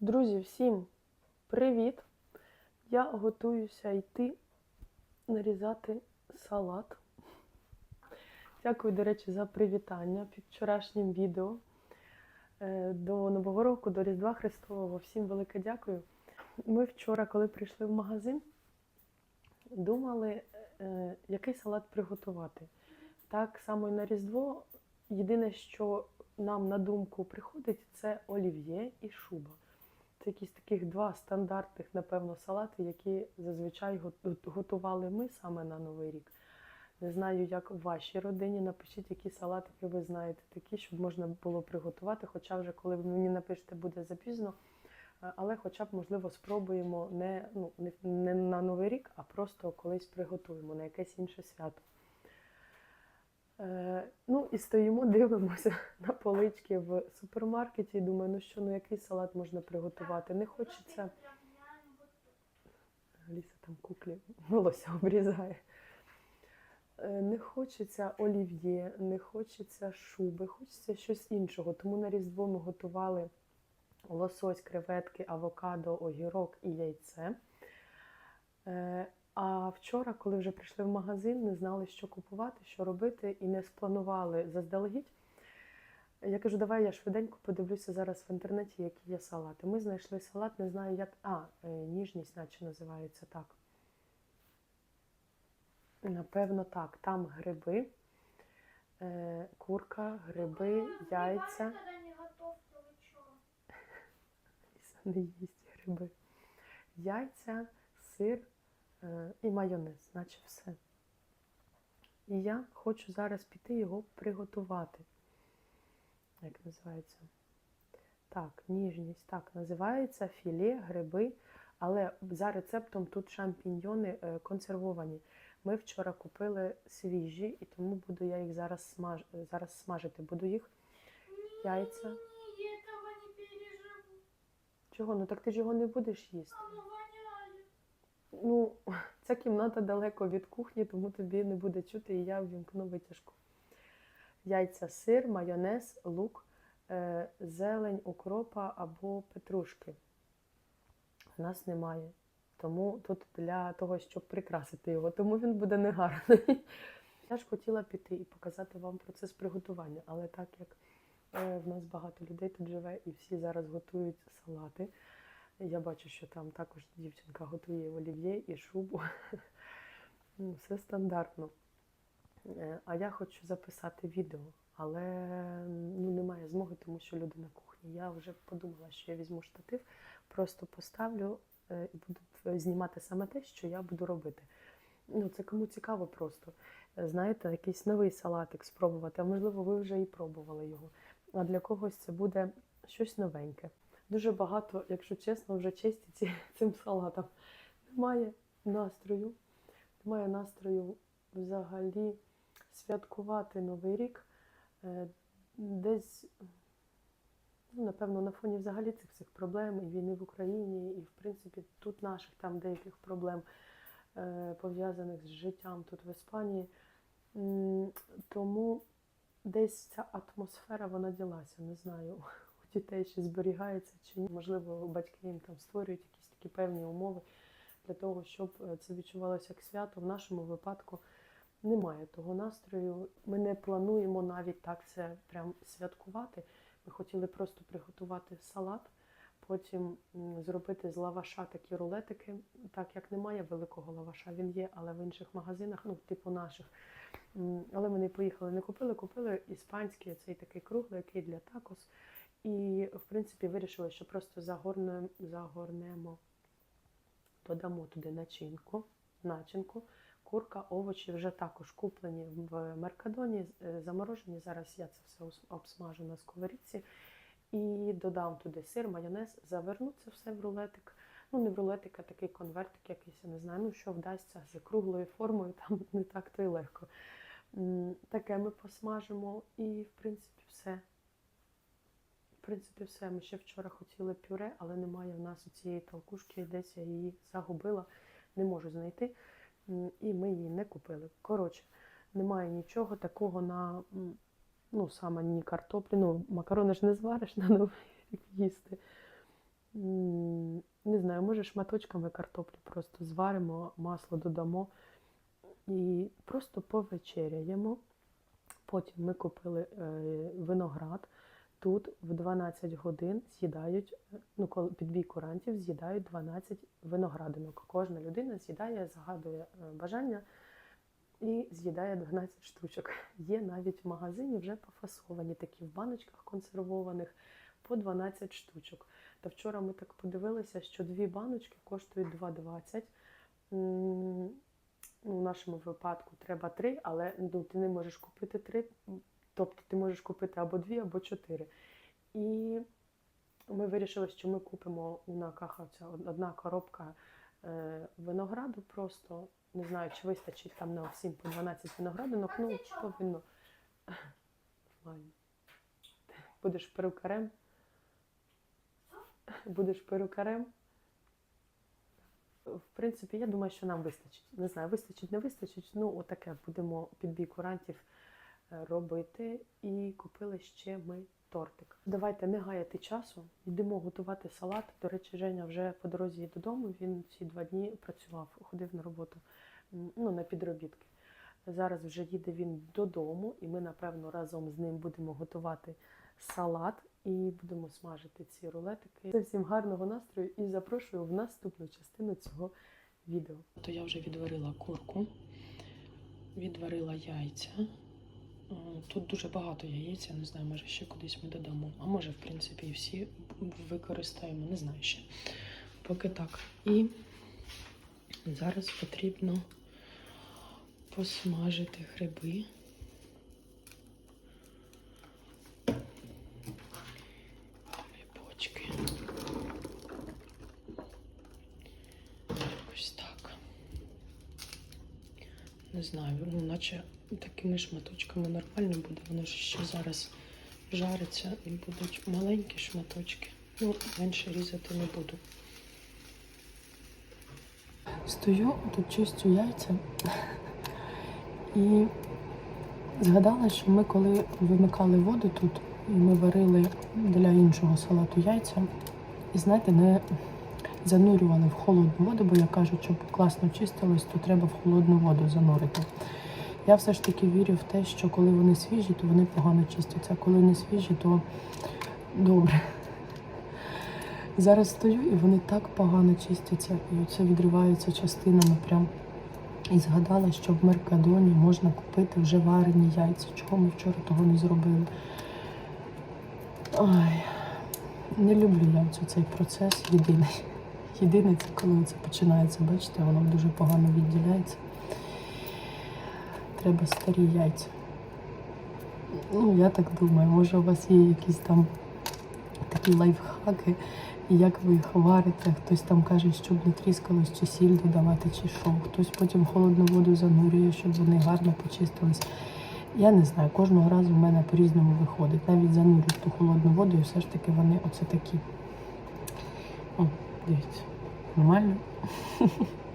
Друзі, всім привіт! Я готуюся йти нарізати салат. Дякую, до речі, за привітання під вчорашнім відео. Е, До Нового року, до Різдва Христового. Всім велике дякую. Ми вчора, коли прийшли в магазин, думали, е, який салат приготувати. Так само і на Різдво. Єдине, що нам на думку приходить, це олів'є і шуба. Це якісь таких два стандартних, напевно, салати, які зазвичай готували ми саме на Новий рік. Не знаю, як в вашій родині. Напишіть, які салатики ви знаєте такі, щоб можна було приготувати. Хоча вже коли ви мені напишете, буде запізно. Е, Але хоча б, можливо, спробуємо не, ну, не, не на Новий рік, а просто колись приготуємо на якесь інше свято. Е, ну і стоїмо, дивимося на полички в супермаркеті і думаю, ну що, ну який салат можна приготувати? Не хочеться. Ліса там куклі волосся обрізає. Е, Не хочеться олів'є, не хочеться шуби, хочеться щось іншого. Тому на Різдво ми готували лосось, креветки, авокадо, огірок і яйце. А вчора, коли вже прийшли в магазин, не знали, що купувати, що робити, і не спланували заздалегідь. Я кажу, давай я швиденько подивлюся зараз в інтернеті, які є салати. Ми знайшли салат, не знаю, як. А, е, ніжність, наче називається так. Напевно, так. Там гриби, е, курка, гриби, яйця. Когда не їсть гриби. Яйця, сир і майонез, наче все. І я хочу зараз піти його приготувати. Як називається? Так, ніжність. Так, називається філе, гриби, але за рецептом тут шампіньйони е, консервовані. Ми вчора купили свіжі, і тому буду я їх зараз, смаж... зараз смажити. Буду їх яйця. Не, я этого не переживу. Чого? Ну так ти ж його не будеш їсти. Ну, ця кімната далеко від кухні, тому тобі не буде чути, і я ввімкну витяжку. Яйця, сир, майонез, лук, е, зелень, укропа або петрушки. У нас немає. Тому тут для того, щоб прикрасити його, тому він буде негарний. Я ж хотіла піти і показати вам процес приготування, але так як е, в нас багато людей тут живе і всі зараз готують салати. Я бачу, що там також дівчинка готує олів'є і шубу. Ну, Все стандартно. Е, А я хочу записати відео, але ну, немає змоги, тому що люди на кухні. Я вже подумала, що я візьму штатив, просто поставлю е, і буду е, знімати саме те, що я буду робити. Ну, це кому цікаво просто. Знаєте, якийсь новий салатик спробувати, а можливо, ви вже і пробували його. А для когось це буде щось новеньке. Дуже багато, якщо чесно, вже честі цим салатом. Немає настрою. Немає настрою взагалі святкувати Новий рік. Е, Десь, ну, напевно, на фоні взагалі цих всіх проблем і війни в Україні, і, в принципі, тут наших там деяких проблем, е, пов'язаних з життям тут в Іспанії. Тому десь ця атмосфера вона ділася. Не знаю, дітей ще зберігається чи ні. Можливо, батьки їм там створюють якісь такі певні умови для того, щоб е, це відчувалося як свято. В нашому випадку немає того настрою. Ми не плануємо навіть так це прям святкувати. Ми хотіли просто приготувати салат, потім зробити з лаваша такі рулетики, так як немає великого лаваша, він є, але в інших магазинах, ну, типу наших. Але не поїхали, не купили, купили іспанський цей такий круглий, який для такос. І, в принципі, вирішили, що просто загорнемо, загорнемо додамо туди начинку, начинку, курка, овочі вже також куплені в Меркадоні, е, заморожені. Зараз я це все обсмажу на сковорідці. І додам туди сир, майонез, заверну це все в рулетик. Ну, не в рулетик, а такий конвертик якийсь, я не знаю, ну що вдасться з круглою формою, там не так то й легко. Таке ми посмажимо і, в принципі, все. Принципі, все. Ми ще вчора хотіли пюре, але немає в нас цієї толкушки, десь я її загубила, не можу знайти. І ми її не купили. Коротше, немає нічого такого на ну, саме ні картоплі. Ну, макарони ж не звариш на новий їсти. не знаю, може шматочками картоплі просто зваримо, масло додамо і просто повечеряємо. Потім ми купили е, виноград. Тут в 12 годин з'їдають, е, ну, під дві курантів з'їдають 12 виноградинок. Кожна людина з'їдає, загадує е, бажання і з'їдає 12 штучок. Є навіть в магазині вже пофасовані такі в баночках консервованих по 12 штучок. Та вчора ми так подивилися, що дві баночки коштують 2,20. М, Ну, нашому випадку треба три, але ну, ти не можеш купити три, тобто ти можеш купити або дві, або чотири. І ми вирішили, що ми купимо у Накаха ця одна коробка е, винограду просто. Не знаю, чи вистачить там на всім по 12 виноградинок. Ну, повинно. Будеш перукарем. Будеш перукарем. В принципі, я думаю, що нам вистачить. Не знаю, вистачить, не вистачить. Ну, отаке будемо під бій курантів робити. І купили ще ми тортик. Давайте не гаяти часу. Йдемо готувати салат. До речі, Женя вже по дорозі додому. Він ці два дні працював, ходив на роботу, ну, на підробітки. Зараз вже їде він додому, і ми, напевно, разом з ним будемо готувати салат і будемо смажити ці рулетики. Це всім гарного настрою і запрошую в наступну частину цього відео. То я вже відварила курку, відварила яйця. Тут дуже багато яєць, я не знаю, може ще кудись ми додамо. А може, в принципі, і всі використаємо, не знаю ще. Поки так. І зараз потрібно посмажити гриби. Грибочки. Так. Не знаю, ну наче такими шматочками нормально буде. Воно ж ще зараз жариться і будуть маленькі шматочки. Ну, менше різати не буду. Стою, тут чистю яйця і згадала, що ми коли вимикали воду тут, ми варили для іншого салату яйця, і знаєте, не занурювали в холодну воду, бо як кажуть, щоб класно чистилось, то треба в холодну воду занурити. Я все ж таки вірю в те, що коли вони свіжі, то вони погано чистяться, а коли не свіжі, то добре. Зараз стою і вони так погано чистяться, і оце відриваються частинами прям. І згадала, що в Меркадоні можна купити вже варені яйця. Чого ми вчора того не зробили? Ой, не люблю я цю- цей процес єдиний. Єдине це коли це починається, бачите, воно дуже погано відділяється. Треба старі яйця. Ну, я так думаю, може у вас є якісь там такі лайфхаки, як ви їх варите. Хтось там каже, щоб не тріскалось, чи сіль додавати, чи що. Хтось потім холодну воду занурює, щоб вони гарно почистились. Я не знаю, кожного разу в мене по-різному виходить. Навіть занурю в ту холодну воду, і все ж таки вони оце такі. О, дивіться, нормально.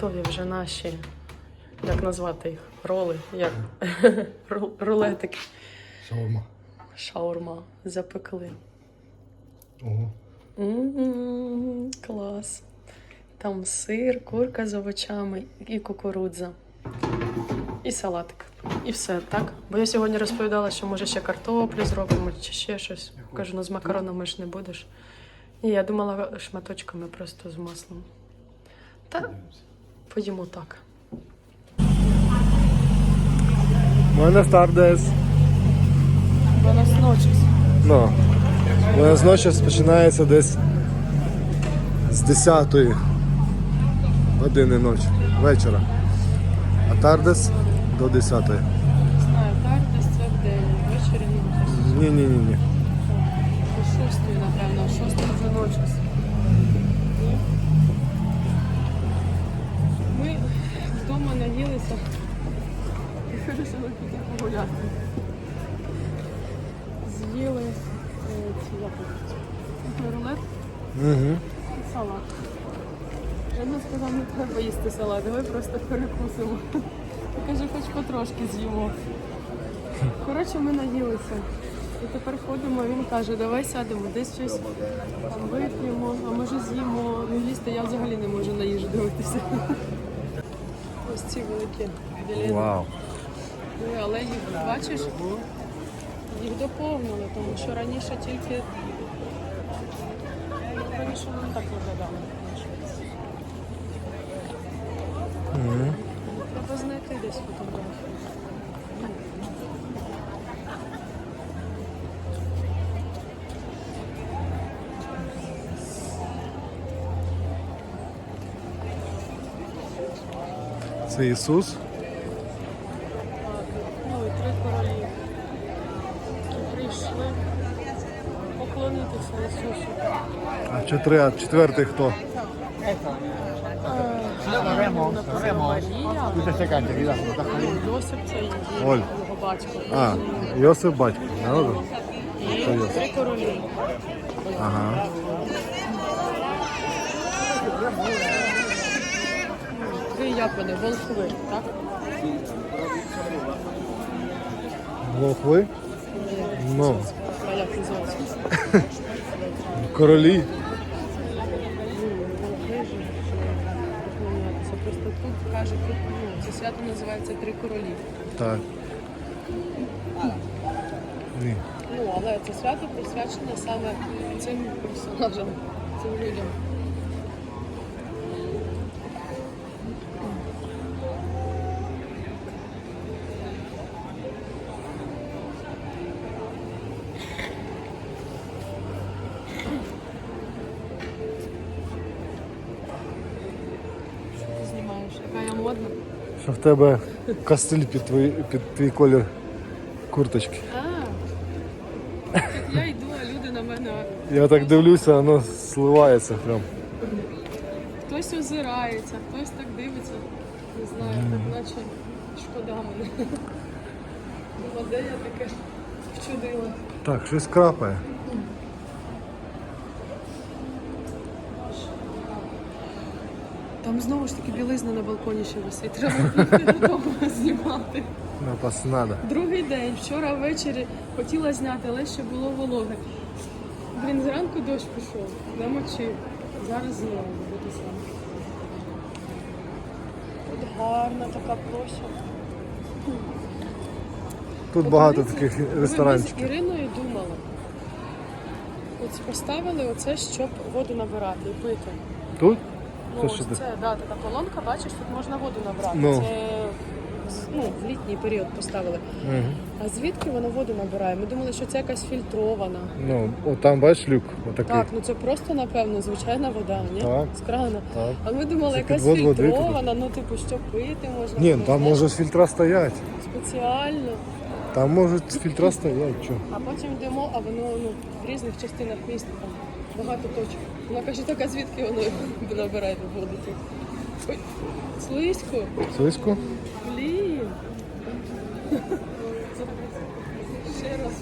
готові вже наші, як назвати їх, роли, як рулетики. Шаурма. Шаурма запекли. Ого. М, Клас. Там сир, курка з овочами і кукурудза. І салатик. І все, так? Бо я сьогодні розповідала, що може ще картоплю зробимо чи ще щось. Кажу, ну з макаронами ж не будеш. Ні, я думала шматочками просто з маслом. Та поїмо так. Buenas tardes. Buenas noches. Ну. Buenas noches починається десь з 10 години ночі. Вечора. А тардес до 10. Не Знаю, тардес це в день, ввечері ні. Ні, ні, ні, ні. О шостої, напевно, о шостої вже ночі. Ми вдома і вирішили піти погуляти. З'їли е, ці як рулет Угу. і салат. Жена сказав, не треба їсти салат, давай просто перекусимо. Я Каже, хоч потрошки з'їмо. Коротше, ми наїлися. І тепер ходимо, він каже, давай сядемо, десь щось там вип'ємо, а може з'їмо. Ну їсти я взагалі не можу на їжу дивитися. Ці великі білети. Вау. Ну, але їх бачиш, їх доповнили, тому що раніше тільки раніше вони так виглядали. Треба знайти десь фотографію. Це Ісус. Ну і три королі, які прийшли поклонитися Ісусу. А чотири, а четвертий хто? Йосип це Оль. його батько. А, Йосип батько. Народу? І три королі. Ага. Як вони, волхви, так? Волхви? Ну, А як називається? королі. Просто тут каже, ну, це свято називається Три королі. Так. Ні. Ну, але це свято присвячене саме цим персонажам, цим людям. Що ти знімаєш? Модна? Що в тебе кастиль під твій, під твій колір курточки. А, я йду, а люди на мене. Я так дивлюся, воно сливається прям. Хтось озирається, хтось так дивиться. Не знаю, так наче шкода мене. Думаю, де я таке вчудила. Так, щось крапає. Там знову ж таки білизна на балконі ще висить. Треба бігти додому знімати. Напас надо. Другий день, вчора ввечері хотіла зняти, але ще було вологе. Блін, зранку дощ пішов, намочив. Зараз знову буде саме. Тут гарна така площа. Тут багато таких Ми з. Іриною думали. От поставили оце, щоб воду набирати і пити. Тут? Це ось що це, да, така колонка, бачиш, тут можна воду набрати. Ну. Це ну, в літній період поставили. Угу. А звідки вона воду набирає? Ми думали, що це якась фільтрована. Ну, от там бачиш люк, отакий. Так, ну це просто, напевно, звичайна вода, ні? Так. З крана. Так. А ми думали, Це якась підвод води фільтрована, ну типу, що пити можна. Ні, ну, там знаєш, може фільтра стоять. спеціально. Там можуть фільтра стоять. Чо? А потім йдемо, а воно ну, в різних частинах міста там багато точок. Вона каже, так, а звідки воно набирає воду тут? Ой, слизько, Слизько? блін. Ще раз.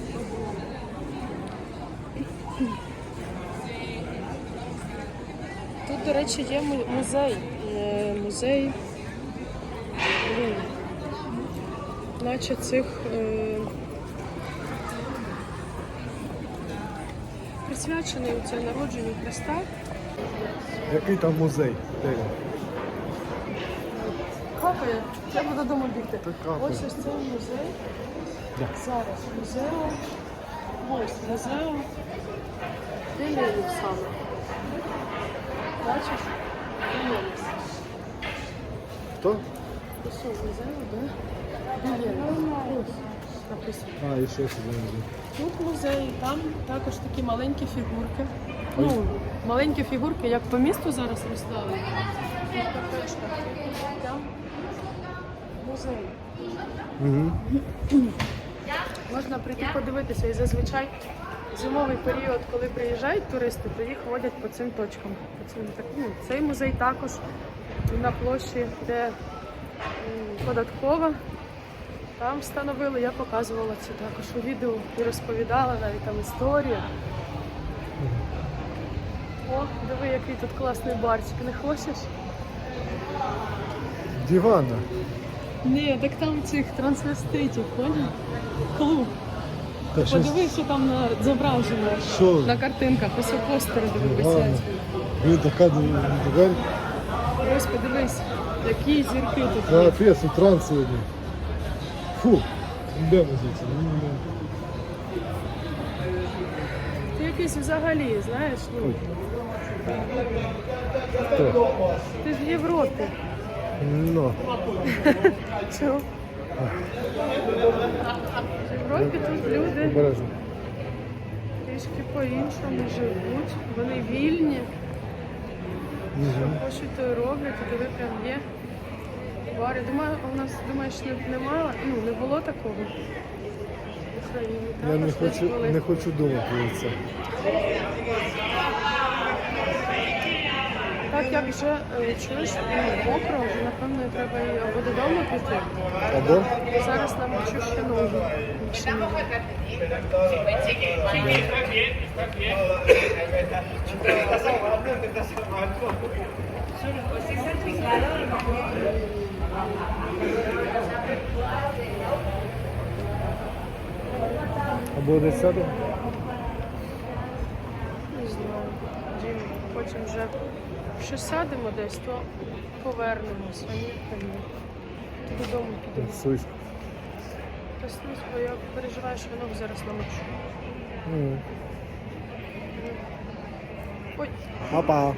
Тут, до речі, є музей е, музей. Наче цих присвячений у це народженню Христа. Який там музей? Де він? Капає, треба додому бігти. Та капає. Ось ось цей музей. Зараз музею. Ось музею. Де саме? Бачиш? Де Хто? Ось у де? Де Ось написано. А, і що сюди музей? Тут музей, там також такі маленькі фігурки. Ну, маленькі фігурки, як по місту зараз розставлені. Там музей. Угу. Можна прийти подивитися. І зазвичай зимовий період, коли приїжджають туристи, то їх водять по цим точкам. По цим, так, ну, цей музей також на площі, де м, податкова. Там встановили, я показувала це також у відео і розповідала навіть там історію. О, диви, який тут класний барчик. Не хочеш? Дивана. Ні, так там цих трансвеститів, поняв? Клуб. Та що, Подивись, що там на зображено. що? На картинках, ось у постери диви висять. Така. Ось подивись, які зірки тут є. Капець, утран сьогодні. Фу, де ми звідси? Ну, Ти якийсь взагалі, знаєш, ну, Хто? ти ж в Європі. Ну, Чого? В Європі тут люди обережно. трішки по-іншому живуть. Вони вільні, Угу. хочуть, то й роблять, і диви прям є. Бари. Думаю, у нас думаєш, не- немає, ну не було такого в Україні. Я не десь хочу, були. не хочу думати про це. Так як вже е, чуєш, ну, мокро, вже напевно треба і або додому піти. Або? Зараз намочу ще ноги. Максимум. Або десь сяду? Не знаю. Дім, потім вже ще сядемо десь, то повернемося. А ні, то ні. Додому підемо. Слизько. Проснусь, бо я переживаю, що воно зараз намочу. Ой, Папа.